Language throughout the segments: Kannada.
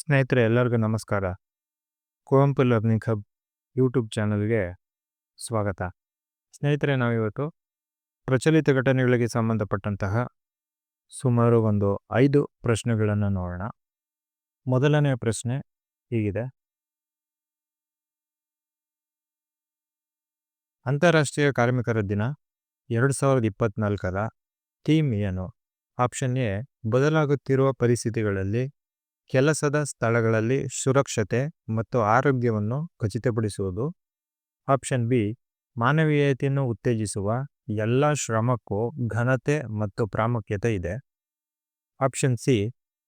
ಸ್ನೇಹಿತರೆ, ಎಲ್ಲರಿಗೂ ನಮಸ್ಕಾರ. ಕುವೆಂಪು ಲರ್ನಿಂಗ್ ಹಬ್ ಯೂಟ್ಯೂಬ್ ಚಾನಲ್ಗೆ ಸ್ವಾಗತ. ಸ್ನೇಹಿತರೆ, ನಾವಿವತ್ತು ಪ್ರಚಲಿತ ಘಟನೆಗಳಿಗೆ ಸಂಬಂಧಪಟ್ಟಂತಹ ಸುಮಾರು ಒಂದು ಐದು ಪ್ರಶ್ನೆಗಳನ್ನು ನೋಡೋಣ. ಮೊದಲನೆಯ ಪ್ರಶ್ನೆ ಹೀಗಿದೆ. ಅಂತಾರಾಷ್ಟ್ರೀಯ ಕಾರ್ಮಿಕರ ದಿನ ಎರಡು ಸಾವಿರದ ಇಪ್ಪತ್ತ್ನಾಲ್ಕರ ಥೀಮ್ ಏನು? ಆಪ್ಷನ್ ಎ, ಬದಲಾಗುತ್ತಿರುವ ಪರಿಸ್ಥಿತಿಗಳಲ್ಲಿ ಕೆಲಸದ ಸ್ಥಳಗಳಲ್ಲಿ ಸುರಕ್ಷತೆ ಮತ್ತು ಆರೋಗ್ಯವನ್ನು ಖಚಿತಪಡಿಸುವುದು. ಆಪ್ಷನ್ ಬಿ, ಮಾನವೀಯತೆಯನ್ನು ಉತ್ತೇಜಿಸುವ ಎಲ್ಲ ಶ್ರಮಕ್ಕೂ ಘನತೆ ಮತ್ತು ಪ್ರಾಮುಖ್ಯತೆ ಇದೆ. ಆಪ್ಷನ್ ಸಿ,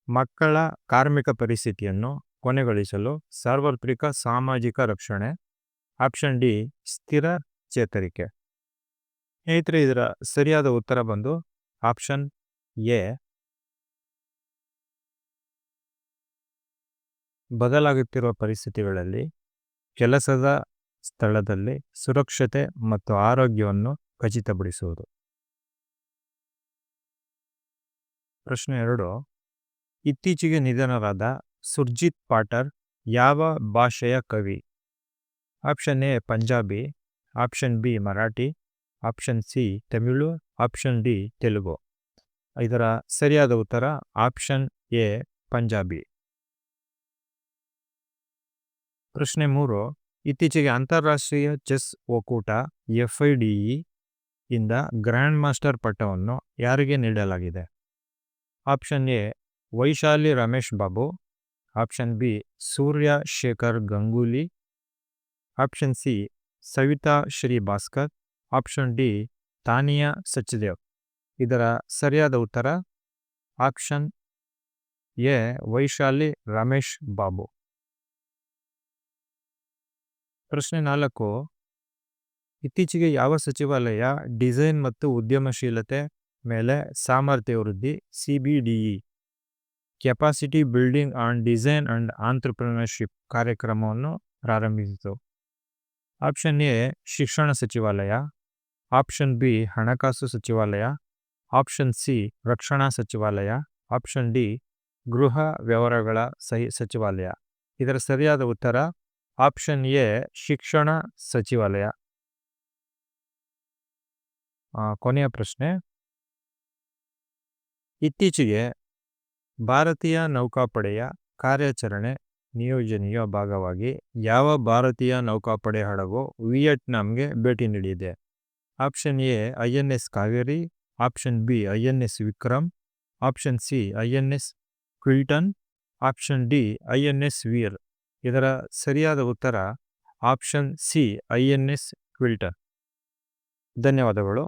ಮಕ್ಕಳ ಕಾರ್ಮಿಕ ಪರಿಸ್ಥಿತಿಯನ್ನು ಕೊನೆಗೊಳಿಸಲು ಸಾರ್ವತ್ರಿಕ ಸಾಮಾಜಿಕ ರಕ್ಷಣೆ. ಆಪ್ಷನ್ ಡಿ, ಸ್ಥಿರ ಚೇತರಿಕೆ. ಸ್ನೇಹಿತರೆ, ಇದರ ಸರಿಯಾದ ಉತ್ತರ ಬಂದು ಆಪ್ಷನ್ ಎ ಬದಲಾಗುತ್ತಿರುವ ಪರಿಸ್ಥಿತಿಗಳಲ್ಲಿ ಕೆಲಸದ ಸ್ಥಳದಲ್ಲಿ ಸುರಕ್ಷತೆ ಮತ್ತು ಆರೋಗ್ಯವನ್ನು ಖಚಿತಪಡಿಸುವುದು. ಪ್ರಶ್ನೆ ಎರಡು. ಇತ್ತೀಚೆಗೆ ನಿಧನರಾದ ಸುರ್ಜಿತ್ ಪಾಟರ್ ಯಾವ ಭಾಷೆಯ ಕವಿ? Option A Punjabi, option B Marathi, option C Tamil, option D Telugu. ಇದರ ಸರಿಯಾದ ಉತ್ತರ ಆಪ್ಷನ್ ಎ ಪಂಜಾಬಿ. ಪ್ರಶ್ನೆ ಮೂರು, ಇತ್ತೀಚೆಗೆ ಅಂತಾರಾಷ್ಟ್ರೀಯ ಚೆಸ್ ಒಕ್ಕೂಟ ಎಫ್ ಐ ಡಿ ಇಂದ ಗ್ರ್ಯಾಂಡ್ ಮಾಸ್ಟರ್ ಪಟ್ಟವನ್ನು ಯಾರಿಗೆ ನೀಡಲಾಗಿದೆ? Option A, Vaishali Ramesh Babu. Option B, Surya Shekhar Ganguly. Option C, Savita Shri Bhaskar. Option D, Tania Sachdev. ಇದರ ಸರಿಯಾದ ಉತ್ತರ, ಆಪ್ಷನ್ ಎ, ವೈಶಾಲಿ ರಮೇಶ್ ಬಾಬು. ಪ್ರಶ್ನೆ ನಾಲ್ಕು. ಇತ್ತೀಚೆಗೆ ಯಾವ ಸಚಿವಾಲಯ ಡಿಸೈನ್ ಮತ್ತು ಉದ್ಯಮಶೀಲತೆ ಮೇಲೆ ಸಾಮರ್ಥ್ಯ ವೃದ್ಧಿ? C capacity building on design and entrepreneurship ಕಾರ್ಯಕ್ರಮವನ್ನು ಪ್ರಾರಂಭಿಸಿತು. ಆಪ್ಷನ್ ಎ, ಶಿಕ್ಷಣ ಸಚಿವಾಲಯ. ಆಪ್ಷನ್ ಬಿ, ಹಣಕಾಸು ಸಚಿವಾಲಯ. ಆಪ್ಷನ್ ಸಿ, ರಕ್ಷಣಾ ಸಚಿವಾಲಯ. ಆಪ್ಷನ್ ಡಿ, ಗೃಹ ವ್ಯವಹಾರಗಳ ಸಹಿ ಸಚಿವಾಲಯ. ಇದರ ಸರಿಯಾದ ಉತ್ತರ ಆಪ್ಷನ್ ಎ, ಶಿಕ್ಷಣ ಸಚಿವಾಲಯ. ಕೊನೆಯ ಪ್ರಶ್ನೆ. ಇತ್ತೀಚೆಗೆ ಭಾರತೀಯ ನೌಕಾಪಡೆಯ ಕಾರ್ಯಾಚರಣೆ ನಿಯೋಜನೆಯ ಭಾಗವಾಗಿ ಯಾವ ಭಾರತೀಯ ನೌಕಾಪಡೆ ಹಡಗು ವಿಯೆಟ್ನಾಂಗೆ ಭೇಟಿ ನೀಡಿದೆ? Option A, I N S Kaveri. Option B, I N S Vikram. Option C, I N S Kiltan. Option D, I N S Veer. ಇದರ ಸರಿಯಾದ ಉತ್ತರ option C I N S Kiltan ಧನ್ಯವಾದಗಳು.